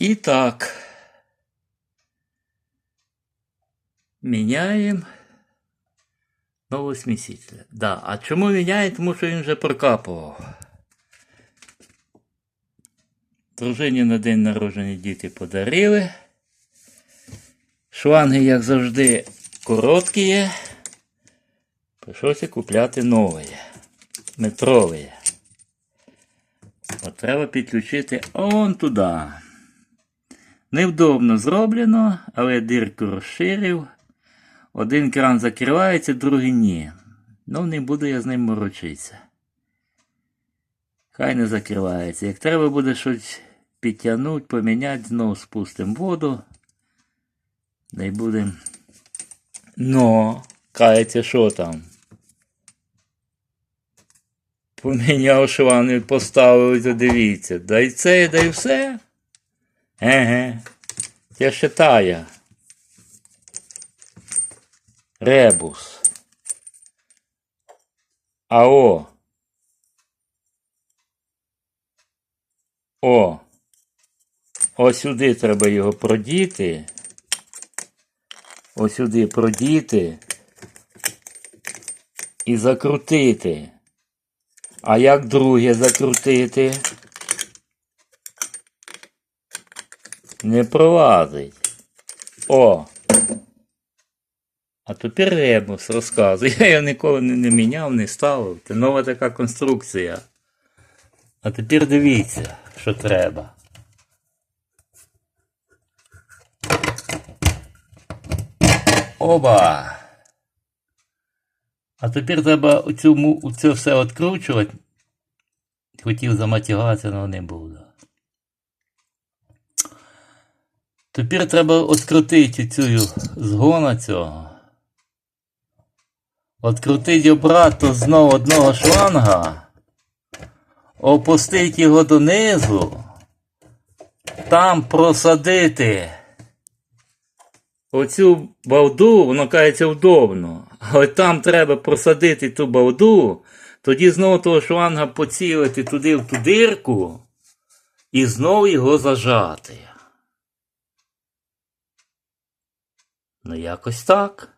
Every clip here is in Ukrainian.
І так. Міняємо новий сміситель. Да. А чому міняє? Тому що він вже прокапував. Дружині на день народження діти подарили. Шланги, як завжди, короткі є. Прийшлося купляти нові. Метрові. От треба підключити он туди. Невдобно зроблено, але дирку розширив. Один кран закривається, другий ні. Ну, не буду я з ним морочитися. Хай не закривається. Як треба буде щось підтягнути, поміняти, знову спустимо воду. Да й будемо. Ну, кається, що там? Поміняв шланг, поставив, то дивіться. Да це, да й все. Еге. Я считаю. Ребус. АО. О. Ось сюди треба його продіти. Ось продіти. І закрутити. А як друге закрутити? Не пролазить. О! А тепер ребус розказує. Я його ніколи не, не міняв, не ставив. Це нова така конструкція. А тепер дивіться, що треба. Оба! А тепер треба оцю, му- все відкручувати. Хотів заматігатися, але не буду. Тепер треба відкрутити цю згона цього. Відкрутити обратно знову одного шланга. Опустити його донизу. Там просадити. Оцю балду, воно кається удобно. Але там треба просадити ту балду, тоді знову того шланга поцілити туди в ту дирку і знову його зажати. Ну, якось так.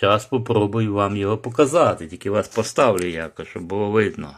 Зараз попробую вам його показати, тільки вас поставлю якось, щоб було видно.